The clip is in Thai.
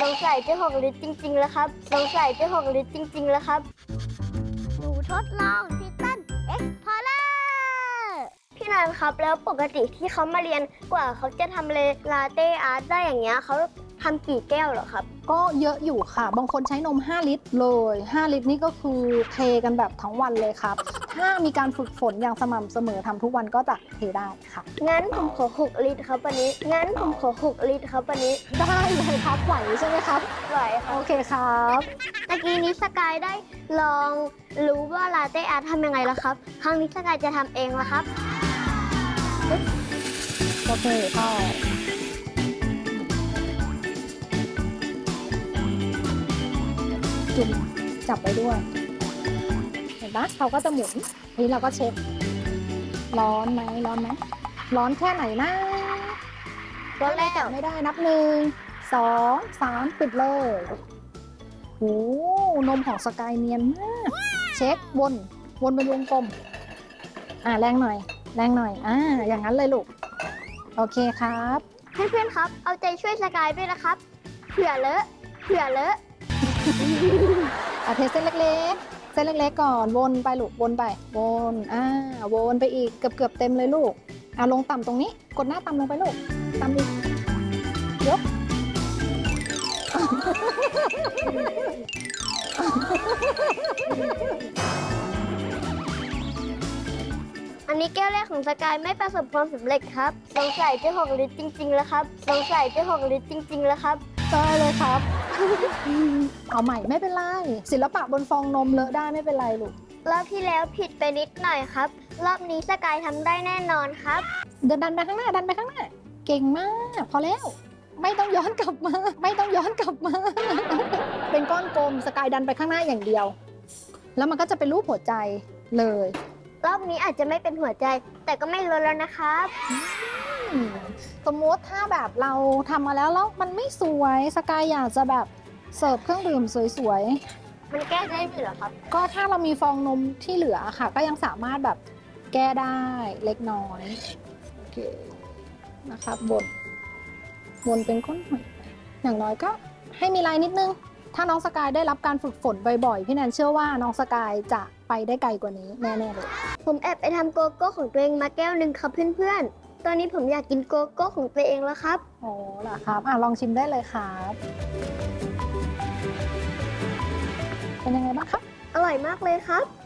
สงสัยจะหกลิตรจริงๆแล้วครับ สงสัยจะหกลิตรจริง ๆ แล้วครับ หนูทดลองทิตันเอ็กพอลพี่นันครับแล้วปกติที่เขามาเรียนกว่าเขาจะทำเลลาเต้อาร์ตได้อย่างเงี้ยเขา ทำกี่แก้วเหรอครับ ก็เยอะอยู่ค่ะ บางคนใช้นม 5 ลิตรเลย 5 ลิตรนี่ก็คือเทกันแบบทั้งวันเลยครับ ถ้ามีการฝึกฝนอย่างสม่ำเสมอทำทุกวันก็จะเทได้ค่ะ งั้นผมขอ 6 ลิตรครับวันนี้ งั้นผมขอ 6 ลิตรครับวันนี้ ได้เลยครับไหวใช่ไหมครับ ไหวครัโอบเคครับตะกี้นี้สกายได้ลองรู้ว่าลาเต้อาร์ตทำยังไงแล้วครับ ครั้งนี้สกายจะทำเองแล้วครับ โอเคพ่อ จุ่มจับไปด้วย เห็นปะเขาก็จะหมุนนี่เราก็เช็คร้อนไหมร้อนไหมร้อนแค่ไหนนะร้อนแล้วจับไม่ได้นับหนึ่งสองสามปิดเลยโอ้นมของสกายเนียนมากเช็ควนวนเป็นวงกลม อ่าแรงหน่อย แรงหน่อย อ่า อย่างนั้นเลยลูก โอเคครับเพื่อนๆครับ เอาใจช่วยสกายด้วยนะครับ เผื่อเลอะ เผื่อเลอะ อะเทเส้นเล็กๆ เส้นเล็กๆก่อน วนไปลูก วนไป วนอ่าวนไปอีก เกือบๆเต็มเลยลูก อะลงต่ำตรงนี้ กดหน้าต่ำลงไปลูก ต่ำอีกยก อันนี้แก้วแรกของสกายไม่ประสบความสำเร็จครับ สงสัยจะหกลิตรจริงๆแล้วครับ สงสัยจะหกลิตรจริงๆแล้วครับ ได้เลยครับ เอาใหม่ไม่เป็นไร ศิลปะบนฟองนมเลอะได้ไม่เป็นไรลูก รอบที่แล้วผิดไปนิดหน่อยครับ รอบนี้สกายทำได้แน่นอนครับ เดินดันไปข้างหน้าดันไปข้างหน้า เก่งมาก พอแล้ว ไม่ต้องย้อนกลับมา ไม่ต้องย้อนกลับมา เป็นก้อนกลมสกายดันไปข้างหน้าอย่างเดียว แล้วมันก็จะเป็นรูปหัวใจเลย รอบนี้อาจจะไม่เป็นหัวใจ แต่ก็ไม่ลดแล้วนะครับอืม สมมติถ้าแบบเราทำมาแล้วแล้วมันไม่สวยสกายอยากจะแบบเสิร์ฟเครื่องดื่มสวยมันแก้ได้ด้วยเหรอครับ ๆ ก็ถ้าเรามีฟองนมที่เหลือค่ะ ก็ยังสามารถแบบแก้ได้เล็กน้อยโอเคนะครับบนบนเป็นก้นหอยอย่างน้อยก็ให้มีลายนิดนึง ถ้าน้องสกายได้รับการฝึกฝนบ่อยๆ พี่แนนเชื่อว่าน้องสกายจะไปได้ไกลกว่านี้แน่ๆเลย ผมแอบไปทำโกโก้ของตัวเองมาแก้วหนึ่งครับเพื่อนๆ ตอนนี้ผมอยากกินโกโก้ของตัวเองแล้วครับ โอ้เหรอครับ อะลองชิมได้เลยครับ เป็นยังไงบ้างครับ อร่อยมากเลยครับ